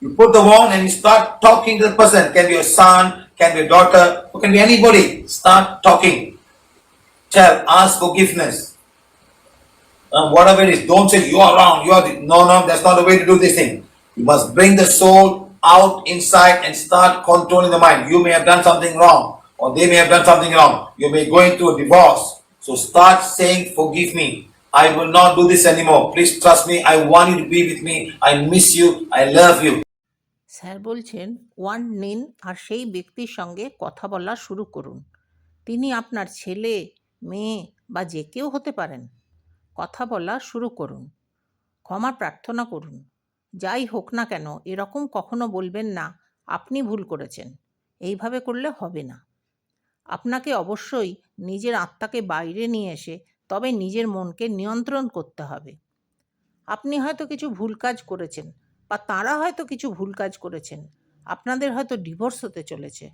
You put the phone and you start talking to the person. Can be your son, can be a daughter, or can be anybody. Start talking. Tell, ask forgiveness. And whatever it is, don't say you are wrong, you are the, no, no, that's not the way to do this thing. You must bring the soul out inside and start controlling the mind. You may have done something wrong, or they may have done something wrong. You may go into a divorce. So start saying, Forgive me. I will not do this anymore. Please trust me. I want you to be with me. I miss you. I love you. Sir বলছেন, one নিন আর সেই ব্যক্তির সঙ্গে কথা বলা শুরু করুন তিনি আপনার ছেলে, মেয়ে বা যে কেউ হতে পারেন কথা বলা শুরু করুন ক্ষমা প্রার্থনা করুন যাই হোক না কেন, এরকম কখনো বলবেন না, আপনি ভুল করেছেন এইভাবে করলে হবে না আপনাকে অবশ্যই নিজের আত্মাকে বাইরে নিয়ে এসে তবে নিজের মনকে নিয়ন্ত্রণ করতে হবে। আপনি হয়তো কিছু ভুল কাজ করেছেন বা তারা হয়তো কিছু ভুল কাজ করেছেন। আপনাদের হয়তো ডিভোর্স হতে চলেছে।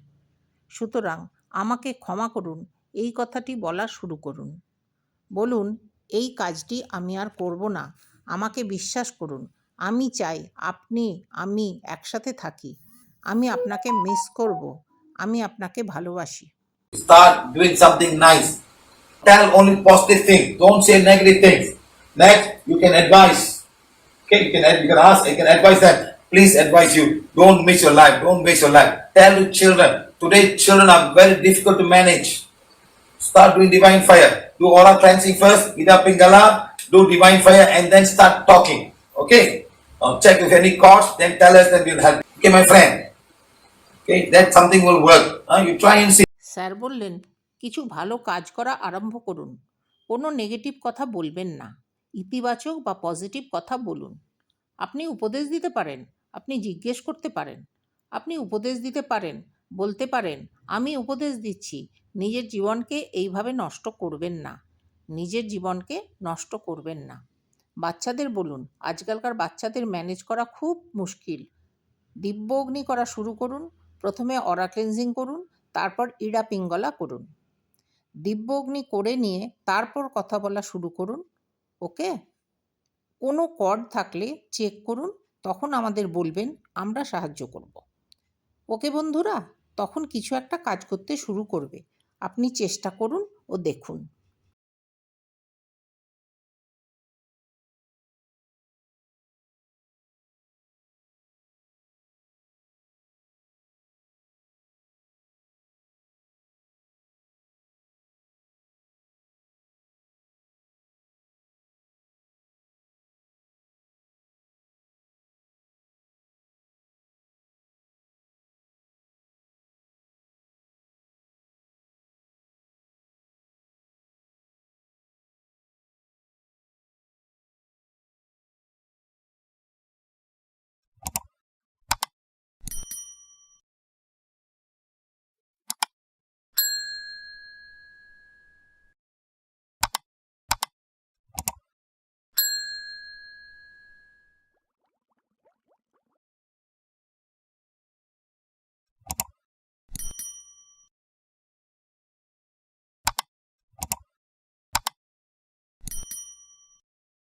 সুতরাং আমাকে ক্ষমা করুন, এই কথাটি বলা শুরু করুন। বলুন, এই কাজটি আমি আর করব না। আমাকে বিশ্বাস করুন, আমি চাই আপনি, আমি একসাথে থাকি। আমি আপনাকে মিস করব, আমি আপনাকে ভালোবাসি। Start doing something nice. Tell only positive things. Don't say negative things. Next, you can advise. Okay, you can you can ask, you can advise them. Please advise you. Don't miss your life. Don't waste your life. Tell the children. Today, children are very difficult to manage. Start doing divine fire. Do aura cleansing first, Ida Pingala, do divine fire, and then start talking. Okay? Now check if any cost, then tell us, then we'll help. Okay, my friend. Okay, that something will work. Huh? You try and see. Sir বললেন কিছু ভালো কাজ করা আরম্ভ করুন। কোনো negative কথা বলবেন না। ইতিবাচক বা পজিটিভ কথা বলুন। আপনি উপদেশ দিতে পারেন, আপনি জিজ্ঞেস করতে পারেন, আপনি উপদেশ দিতে পারেন, বলতে পারেন, আমি উপদেশ দিচ্ছি, নিজের জীবনকে এইভাবে নষ্ট করবেন না, নিজের জীবনকে নষ্ট করবেন না। বাচ্চাদের বলুন, আজকালকার বাচ্চাদের ম্যানেজ করা খুব মুশকিল। দিব্য অগ্নি করা শুরু করুন, প্রথমে অরা ক্লেন্সিং করুন, তারপর ইড়া পিঙ্গলা করুন। দিব্য অগ্নি করে নিয়ে তারপর কথা বলা শুরু করুন, ওকে? কোনো কর্ড থাকলে চেক করুন, তখন আমাদের বলবেন, আমরা সাহায্য করব। ওকে বন্ধুরা, তখন কিছু একটা কাজ করতে শুরু করবে। আপনি চেষ্টা করুন ও দেখুন।